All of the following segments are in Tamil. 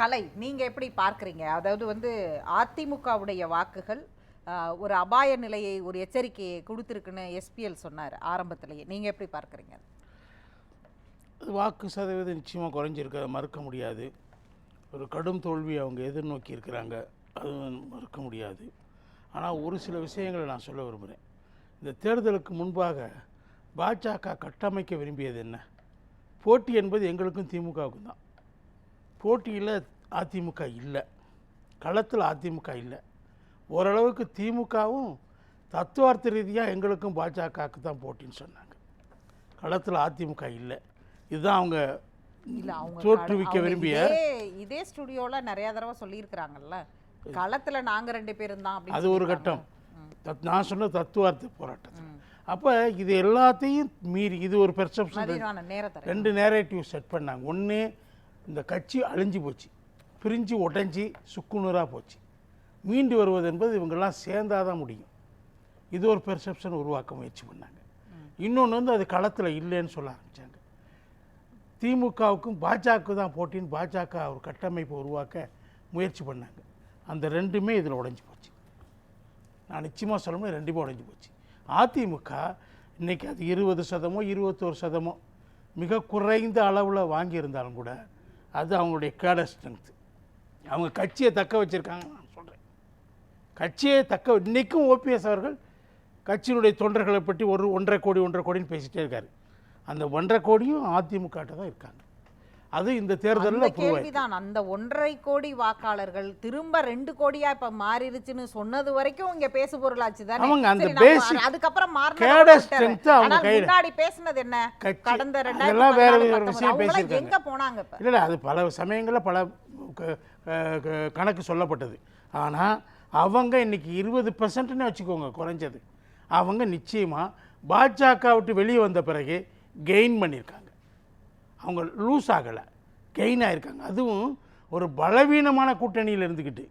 கலை நீங்கள் எப்படி பார்க்குறீங்க? அதாவது வந்து அதிமுகவுடைய வாக்குகள் ஒரு அபாய நிலையை ஒரு எச்சரிக்கையை கொடுத்துருக்குன்னு எஸ்பிஎல் சொன்னார் ஆரம்பத்திலேயே. நீங்கள் எப்படி பார்க்குறீங்க? வாக்கு சதவீதம் நிச்சயமாக குறைஞ்சிருக்கு அதை மறுக்க முடியாது. ஒரு கடும் தோல்வி அவங்க எதிர்நோக்கி இருக்கிறாங்க அது மறுக்க முடியாது. ஆனால் ஒரு சில விஷயங்களை நான் சொல்ல விரும்புகிறேன் இந்த தேர்தலுக்கு முன்பாக பாஜக கட்டமைக்க விரும்பியது என்ன? போட்டி என்பது எங்களுக்கும் திமுகவுக்கும் தான். போட்டியில் அதிமுக இல்லை. களத்தில் அதிமுக இல்லை. ஓரளவுக்கு திமுகவும் தத்துவார்த்த ரீதியாக எங்களுக்கும் பாஜகவுக்கு தான் போட்டின்னு சொன்னாங்க. களத்தில் அதிமுக இல்லை. இதுதான் அவங்க தோற்றுவிக்க விரும்பிய இதே ஸ்டுடியோல நிறைய தடவை சொல்லியிருக்கிறாங்கல்ல. களத்துல நாங்க ரெண்டு பேரும் தான் அது ஒரு. கட்டம். தத் நான் சொன்ன தத்துவார்த்த போராட்டம் அப்போ இது எல்லாத்தையும் மீறி இது ஒரு பெர்செப்ஷன் ரெண்டு நேரேட்டிவ் செட் பண்ணாங்க. ஒன்று இந்த கட்சி அழிஞ்சு போச்சு. பிரிஞ்சு உடைஞ்சி சுக்குநூறாக போச்சு. மீண்டு வருவது என்பது இவங்கெல்லாம் சேர்ந்தாதான் முடியும். இது ஒரு பெர்செப்ஷன் உருவாக்க முயற்சி பண்ணாங்க. இன்னொன்று வந்து அது களத்தில் இல்லைன்னு சொல்ல ஆரம்பித்தாங்க திமுகவுக்கும் பாஜக தான் போட்டின்னு பாஜக ஒரு கட்டமைப்பை உருவாக்க முயற்சி பண்ணாங்க. அந்த ரெண்டுமே இதில் உடஞ்சி போச்சு. நான் நிச்சயமாக சொல்லணும் ரெண்டுமே உடஞ்சி போச்சு. அதிமுக இன்றைக்கி அது இருபது சதமோ இருபத்தோரு சதமோ மிக குறைந்த அளவில் வாங்கியிருந்தாலும் கூட அது அவங்களுடைய கேடர் ஸ்ட்ரென்த்து அவங்க கட்சியை தக்க வச்சுருக்காங்க நான் சொல்கிறேன் கட்சியை தக்க இன்றைக்கும் ஓபிஎஸ் அவர்கள் கட்சியினுடைய தொண்டர்களை பற்றி ஒரு ஒன்றரை கோடி ஒன்றரை கோடின்னு பேசிகிட்டே இருக்கார். அந்த ஒன்றரை கோடியும் அதிமுகட்ட தான் இருக்காங்க. அது இந்த தேர்தலில் கேள்விதான். அந்த ஒன்றரை கோடி வாக்காளர்கள் திரும்ப ரெண்டு கோடியா இப்ப மாறிடுச்சுன்னு சொன்னது வரைக்கும் இங்க பேசு பொருளாச்சு தானே. அந்த basic அதுக்கப்புறம். முன்னாடி பேசினது என்ன? கடந்த அதெல்லாம் வேற ஒரு விஷயம் பேசியிருக்காங்க. எங்க போனாங்க இல்லை அது பல சமயங்களில் பல கணக்கு சொல்லப்பட்டது. ஆனால் அவங்க இன்னைக்கு இருபது பர்சன்ட்னு வச்சுக்கோங்க குறைஞ்சது. அவங்க நிச்சயமாக பாஜக விட்டு வெளியே வந்த பிறகு கெயின் பண்ணியிருக்காங்க. அவங்க லூஸ் ஆகலை. கெயின் ஆயிருக்காங்க. அதுவும் ஒரு பலவீனமான கூட்டணியில் இருந்துக்கிட்டு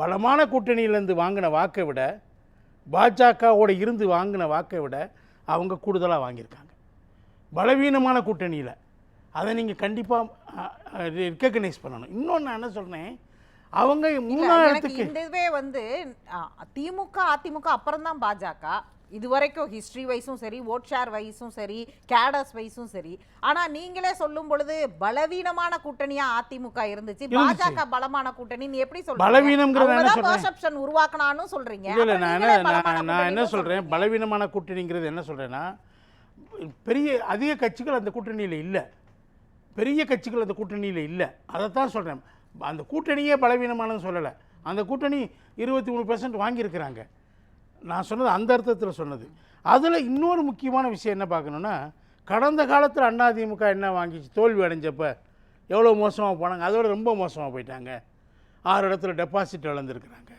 பலமான கூட்டணியிலேருந்து வாங்கின வாக்கை விட பாஜகவோட இருந்து வாங்கின வாக்கை விட அவங்க கூடுதலாக வாங்கியிருக்காங்க. பலவீனமான கூட்டணியில். அதை நீங்கள் கண்டிப்பாக ரெக்கக்னைஸ் பண்ணணும். இன்னொன்று நான் என்ன சொல்கிறேன் அவங்க இடத்துக்கு இந்த இதுவே வந்து திமுக அதிமுக அப்புறம் தான் பாஜக. இது வரைக்கும் ஹிஸ்டரி வைஸும் சரி ஓட் ஷேர் வைஸும் சரி கேடர்ஸ் வைஸும் சரி ஆனா நீங்களே சொல்லும் பொழுது பலவீனமான கூட்டணியா அதிமுக இருந்துச்சு பாஜக பலமான கூட்டணி நீ எப்படி சொல்றீங்க? பலவீனம்ங்கிறத உருவாக்கனான்னு சொல்றீங்க. இல்லை நான் நான் என்ன சொல்கிறேன் பலவீனமான கூட்டணிங்கிறது என்ன சொல்கிறேன்னா பெரிய அதிக கட்சிகள் அந்த கூட்டணியில் இல்லை. பெரிய கட்சிகள் அந்த கூட்டணியில் இல்லை. அதைத்தான் சொல்கிறேன் அந்த கூட்டணியே பலவீனமானது சொல்லலை. அந்த கூட்டணி இருபத்தி மூணு பெர்சன்ட் வாங்கியிருக்கிறாங்க. நான் சொன்னது அந்த அர்த்தத்தில் சொன்னது. அதில் இன்னொரு முக்கியமான விஷயம் என்ன பார்க்கணுன்னா கடந்த காலத்தில் அதிமுக என்ன வாங்கிச்சு தோல்வி அடைஞ்சப்போ எவ்வளோ மோசமாக போனாங்க அதோட ரொம்ப மோசமாக போயிட்டாங்க. ஆறு இடத்துல டெபாசிட் இழந்திருக்கிறாங்க.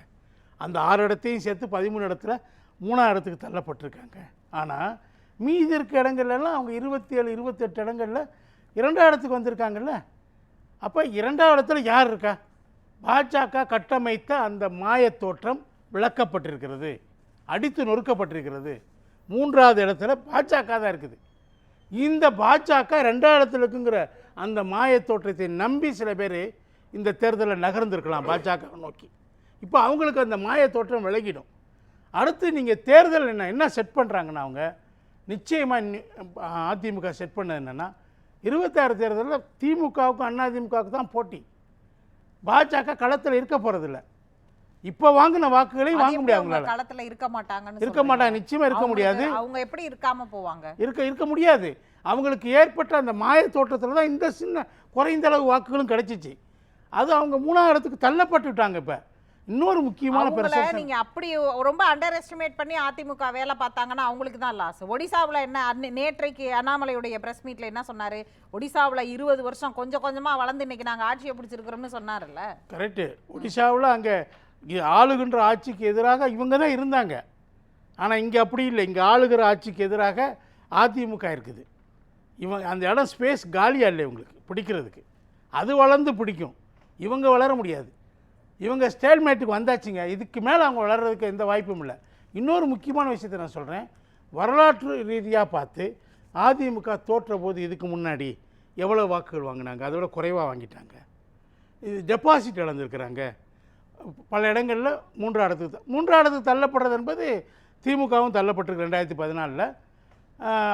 அந்த ஆறு இடத்தையும் சேர்த்து பதிமூணு இடத்துல மூணாவது இடத்துக்கு தள்ளப்பட்டிருக்காங்க. ஆனால் மீதி இருக்க இடங்கள்லாம் அவங்க இருபத்தி ஏழு இருபத்தெட்டு இடங்களில் இரண்டாவது இடத்துக்கு வந்திருக்காங்கல்ல. அப்போ இரண்டாவது இடத்துல யார் இருக்கா? பாஜக கட்டமைத்த அந்த மாயத் தோற்றம் விளக்கப்பட்டிருக்கிறது. அடித்து நொறுக்கப்பட்டிருக்கிறது. மூன்றாவது இடத்துல பாஜக தான் இருக்குது. இந்த பாஜக ரெண்டாவது இடத்துல இருக்குங்கிற அந்த மாயத் தோற்றத்தை நம்பி சில பேர் இந்த தேர்தலில் நகர்ந்துருக்கலாம் பாஜக நோக்கி. இப்போ அவங்களுக்கு அந்த மாய தோற்றம் விலகிடும். அடுத்து நீங்கள் தேர்தல் என்ன என்ன செட் பண்ணுறாங்கன்னா அவங்க நிச்சயமாக அதிமுக செட் பண்ணது என்னென்னா இருபத்தாறு தேர்தலில் திமுகவுக்கும் அதிமுகவுக்கு தான் போட்டி. பாஜக களத்தில் இருக்க போகிறதில்ல இப்போ வாங்கின வாக்குகளை வாங்க முடியாது அவங்க அவங்களால களத்துல இருக்க மாட்டாங்கன்னு இருக்க? மாட்டாங்க நிச்சயமாக இருக்க முடியாது. அவங்க எப்படி இருக்காம போவாங்க? இருக்க இருக்க முடியாது. அவங்களுக்கு ஏற்பட்ட அந்த மாய தோற்றத்தில் தான் இந்த சின்ன குறைந்த அளவு வாக்குகளும் கிடைச்சிச்சு. அது அவங்க மூணாவது இடத்துக்கு தள்ளப்பட்டுட்டாங்க இப்போ. இன்னொரு முக்கியமான அவங்கள பெருசா நீங்க அப்படி ரொம்ப அண்டர் எஸ்டிமேட் பண்ணி அதிமுக வேலை பார்த்தாங்கன்னா அவங்களுக்கு தான் லாஸ் ஒடிசாவுல என்ன நேற்றைக்கு அண்ணாமலையுடைய பிரஸ் மீட்ல என்ன சொன்னாரு? ஒடிசாவுல இருபது வருஷம் கொஞ்சம் கொஞ்சமா வளர்ந்து இன்னைக்கு நாங்க ஆட்சியை பிடிச்சிருக்கிறோம்னு சொன்னார்ல கரெக்டு ஒடிசாவில் அங்கே ஆளுகின்ற ஆட்சிக்கு எதிராக இவங்க தான் இருந்தாங்க. ஆனால் இங்கே அப்படி இல்லை. இங்கே ஆளுகிற ஆட்சிக்கு எதிராக அதிமுக இருக்குது. இவங்க அந்த இடம் ஸ்பேஸ் காலியாக இல்லை இவங்களுக்கு பிடிக்கிறதுக்கு. அது வளர்ந்து பிடிக்கும். இவங்க வளர முடியாது. இவங்க ஸ்டேல்மேட்டுக்கு வந்தாச்சுங்க. இதுக்கு மேலே அவங்க வளர்கிறதுக்கு எந்த வாய்ப்பும் இல்லை. இன்னொரு முக்கியமான விஷயத்தை நான் சொல்கிறேன் வரலாற்று ரீதியாக பார்த்து அதிமுக தோற்ற போது இதுக்கு முன்னாடி எவ்வளோ வாக்குகள் வாங்கினாங்க? அதோட குறைவாக வாங்கிட்டாங்க. இது டெபாசிட் இழந்திருக்கிறாங்க. பல இடங்களில் மூன்றாவது மூன்றாவது தள்ளப்படுறது என்பது திமுகவும் தள்ளப்பட்டிருக்கு ரெண்டாயிரத்தி பதினாலில்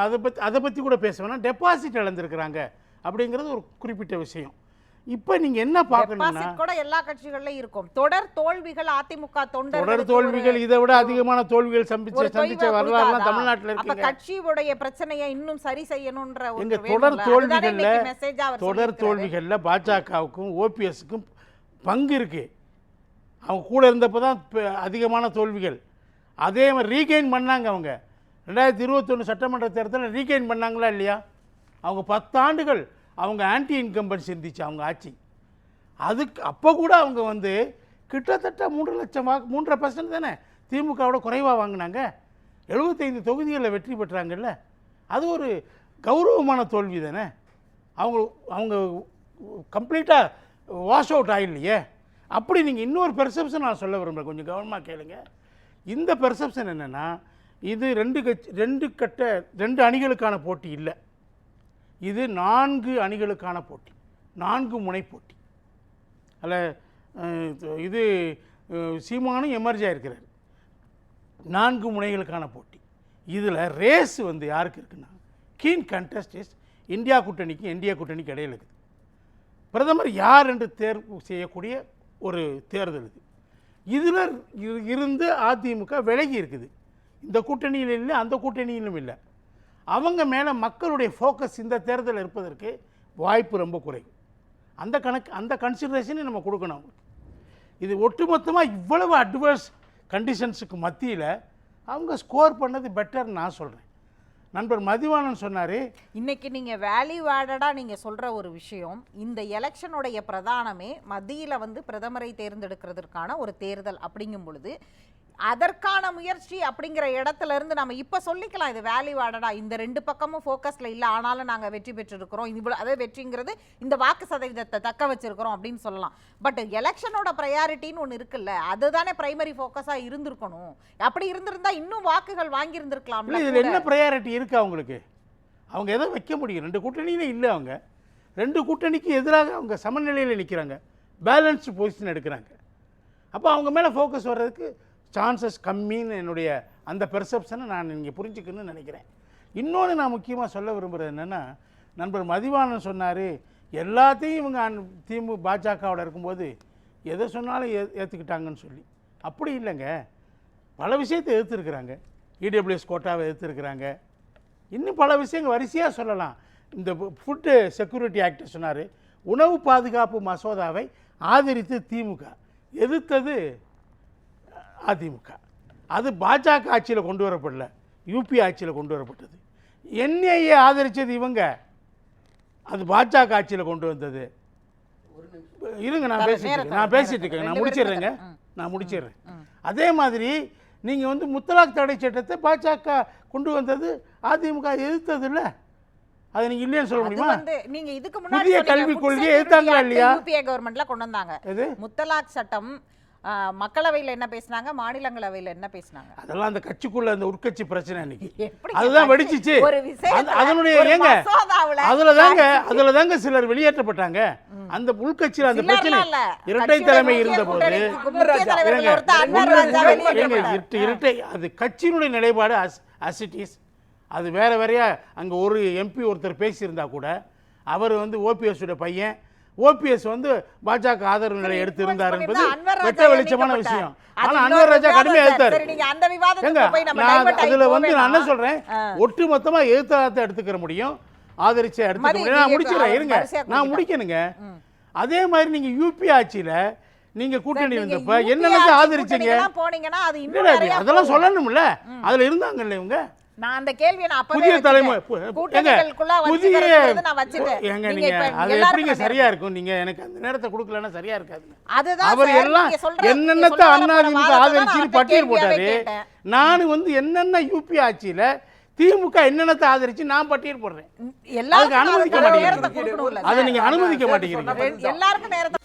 அதை பற்றி அதை பற்றி கூட பேச வேணாம் டெபாசிட் இழந்திருக்கிறாங்க அப்படிங்கிறது ஒரு குறிப்பிட்ட விஷயம் இப்போ நீங்கள் என்ன பார்க்கணும்னா கூட எல்லா கட்சிகள்லயும் இருக்கும் தொடர் தோல்விகள் அதிமுக தொண்டர் தொடர் தோல்விகள் இதை விட அதிகமான தோல்விகள் சந்திச்ச சந்திச்ச கொடுக்காதா? தமிழ்நாட்டில் இருக்குங்க கட்சியுடைய பிரச்சனையை இன்னும் சரி செய்யணும்ன்ற எங்க. தொடர் தோல்விகள்ல தொடர். தோல்விகளில் பாஜகவுக்கும் ஓபிஎஸ்க்கும் பங்கு இருக்கு அவங்க கூட இருந்தப்போ தான் அதிகமான தோல்விகள். அதே மாதிரி ரீகெயின் பண்ணாங்க அவங்க. ரெண்டாயிரத்தி இருபத்தொன்று சட்டமன்ற தேர்தலில் ரீகெயின் பண்ணாங்களா இல்லையா? அவங்க பத்தாண்டுகள் அவங்க ஆன்டி இன்கம்பன்ஸ் இருந்துச்சு அவங்க ஆட்சி. அதுக்கு அப்போ கூட அவங்க வந்து கிட்டத்தட்ட மூன்று லட்சம் வாக்கு மூன்றரை பர்சன்ட் தானே திமுகவோட குறைவாக வாங்கினாங்க. எழுபத்தைந்து தொகுதிகளில் வெற்றி பெற்றாங்கல்ல. அது ஒரு கௌரவமான தோல்வி தானே. அவங்க அவங்க கம்ப்ளீட்டாக வாஷ் அவுட் ஆகலையே அப்படி நீங்கள் இன்னொரு பெர்செப்ஷன் நான் சொல்ல விரும்புகிறேன் கொஞ்சம் கவனமாக கேளுங்க. இந்த பெர்செப்ஷன் என்னென்னா இது ரெண்டு கட்சி ரெண்டு கட்ட ரெண்டு அணிகளுக்கான போட்டி இல்லை. இது நான்கு அணிகளுக்கான போட்டி. நான்கு முனை போட்டி. அதில் இது சீமானும் எமர்ஜ் ஆயிருக்கிறார் நான்கு முனைகளுக்கான போட்டி. இதில் ரேஸ் வந்து யாருக்கு இருக்குன்னா கீன் கண்டெஸ்ட் இஸ் இந்தியா கூட்டணிக்கு இந்தியா கூட்டணிக்கு இடையில் இருக்குது. பிரதமர் யார் என்று தேர்வு செய்யக்கூடிய ஒரு தேர்தல் இது. இதில் இரு- இருந்து அதிமுக விலகி இருக்குது. இந்த கூட்டணியில் இல்லை அந்த கூட்டணியிலும் இல்லை. அவங்க மேலே மக்களுடைய ஃபோக்கஸ் இந்த தேர்தல் இருப்பதற்கு வாய்ப்பு ரொம்ப குறைவு அந்த கணக்கு அந்த கன்சிடரேஷனை நம்ம கொடுக்கணும் அவங்களுக்கு. இது ஒட்டுமொத்தமாக இவ்வளவு அட்வர்ஸ் கண்டிஷன்ஸுக்கு மத்தியில் அவங்க ஸ்கோர் பண்ணது பெட்டர்னு நான் சொல்கிறேன் நண்பர் மதிவாணன் சொன்னார் இன்னைக்கு நீங்க வேல்யூ ஆடடா நீங்க சொல்ற ஒரு விஷயம் இந்த எலெக்ஷனுடைய பிரதானமே மத்தியில் வந்து பிரதமரை தேர்ந்தெடுக்கிறதுக்கான ஒரு தேர்தல் அப்படிங்கும் பொழுது அதற்கான முயற்சி அப்படிங்கிற இடத்துல இருந்து நம்ம இப்ப சொல்லிக்கலாம் இது வேல்யூ ஆடடா இந்த ரெண்டு பக்கமும் ஃபோக்கஸ்ல இல்ல ஆனாலும் நாங்க வெற்றி பெற்றிருக்கிறோம். இவ்வளவு அதாவது வெற்றிங்கிறது இந்த வாக்கு சதவீதத்தை தக்க வச்சிருக்கிறோம் அப்படின்னு சொல்லலாம். பட் எலெக்ஷனோட ப்ரையாரிட்டின்னு ஒன்று இருக்குல்ல அதுதானே பிரைமரி ஃபோக்கஸா இருந்திருக்கணும். அப்படி இருந்திருந்தா இன்னும் வாக்குகள் வாங்கி இல்லை இருந்திருக்கலாம் இதில் என்ன ப்ரையாரிட்டி இருக்குது அவங்களுக்கு அவங்க எதை வைக்க முடியும்? ரெண்டு கூட்டணியில இல்லை அவங்க. ரெண்டு கூட்டணிக்கு எதிராக அவங்க சமநிலையில் நிற்கிறாங்க பேலன்ஸ்டு பொசிஷன் எடுக்கிறாங்க. அப்போ அவங்க மேலே ஃபோக்கஸ் வர்றதுக்கு சான்சஸ் கம்மின்னு என்னுடைய அந்த பெர்செப்ஷனை நான் இங்கே புரிஞ்சுக்கணும்னு நினைக்கிறேன். இன்னொன்று நான் முக்கியமாக சொல்ல விரும்புகிறது என்னென்னா நண்பர் மதிவானன் சொன்னார் எல்லாத்தையும் இவங்க அன்- திமு பாஜகவோட இருக்கும்போது எதை சொன்னாலும் ஏ ஏற்றுக்கிட்டாங்கன்னு சொல்லி. அப்படி இல்லைங்க. பல விஷயத்தை எதிர்த்துருக்குறாங்க இடபிள்யூஎஸ் கோட்டாவை எதிர்த்துருக்குறாங்க இன்னும் பல விஷயங்கள் வரிசையாக சொல்லலாம். இந்த ஃபுட்டு செக்யூரிட்டி ஆக்ட் சொன்னார் உணவு பாதுகாப்பு மசோதாவை ஆதரித்து திமுக. எதிர்த்தது அதிமுக. அது பாஜக ஆட்சியில் கொண்டு வரப்படல. யூபி ஆட்சியில் கொண்டு வரப்பட்டது. என்ஐஏ ஆதரித்தது இவங்க. அது பாஜக ஆட்சியில் கொண்டு வந்தது. இருங்க நான் பேசிட்டு. நான் பேசிட்டு இருக்கேன். நான் முடிச்சிடுறேங்க. நான் முடிச்சிடுறேன். அதே மாதிரி நீங்கள் வந்து முத்தலாக் தடை சட்டத்தை பாஜக கொண்டு வந்தது அதிமுக எதிர்த்தது இல்லை அதை நீங்கள் இல்லைன்னு சொல்ல முடியுமா? நீங்க இதுக்கு புதிய கல்விக் கொள்கையை எதிர்த்தாங்களா இல்லையா? யூபிஏ கவர்மெண்ட்ல கொண்டு வந்தாங்க. முத்தலாக் சட்டம் மக்களவையில என்ன பேசினாங்க? மாநிலங்களவையில என்ன பேசினாங்க? அதெல்லாம் அந்த கட்சிக்குள்ள அந்த உட்கட்சி பிரச்சனை இன்னைக்கு. அதுதான் வெடிச்சிச்சு. அதனுடைய ஏங்க அதுல தாங்க அதுல தாங்க சிலர் வெளியேற்றப்பட்டாங்க. அந்த உள்கட்சியில் அந்த பிரச்சனை. இரட்டை தலைமை இருந்த போது. இரட்டை அது கட்சியினுடைய நிலைப்பாடு அஸ் அசிட்டிஸ் அது வேற வேறையா அங்க ஒரு எம்பி ஒருத்தர் பேசியிருந்தா கூட அவர் வந்து ஓபிஎஸ் உடைய பையன் ஓபிஎஸ் வந்து பாஜக ஆதரவு நிலை எடுத்து இருந்தார் என்பது வெட்ட வெளிச்சமான. விஷயம். ஆனா அன்வர் ராஜா கடுமையா நம்ம நான் அதுல வந்து நான் என்ன. சொல்றேன்? ஒட்டு மொத்தமா எதிர்த்தாத எடுத்துக்கிற முடியும் ஆதரிச்சு எடுத்துக்க முடியும். நான் முடிச்சிடறேன் இருங்க. நான். முடிக்கணுங்க. அதே மாதிரி நீங்க யூபி ஆட்சியில நீங்க கூட்டணி நீங்க இருந்தப்ப UPA என்னென்ன ஆட்சி ஆதரிச்சீங்க? அதெல்லாம். சொல்லணும்ல. அதுல இருந்தாங்கல்ல இவங்க? நான் அந்த கேள்வியை நான் அப்பவே புதிய. தலைமுறை நான் வச்சுட்டேன். ஏங்க நீங்க அது எப்படிங்க சரியா இருக்கும் நீங்க எனக்கு அந்த நேரத்தை கொடுக்கலன்னா சரியா இருக்காதுங்க அதுதான் அவர் எல்லாம் என்னென்னத்த தான் ஆதரிச்சு பட்டியல் போட்டாரு. நான் வந்து என்னென்ன யூபி ஆட்சியில திமுக என்னென்னத்த ஆதரிச்சு நான் பட்டியல் போடுறேன் எல்லாருக்கும் அனுமதிக்க மாட்டேங்கிறீங்க. அதை. நீங்க அனுமதிக்க மாட்டேங்கிறீங்க எல்லாருக்கும் நேரத்தை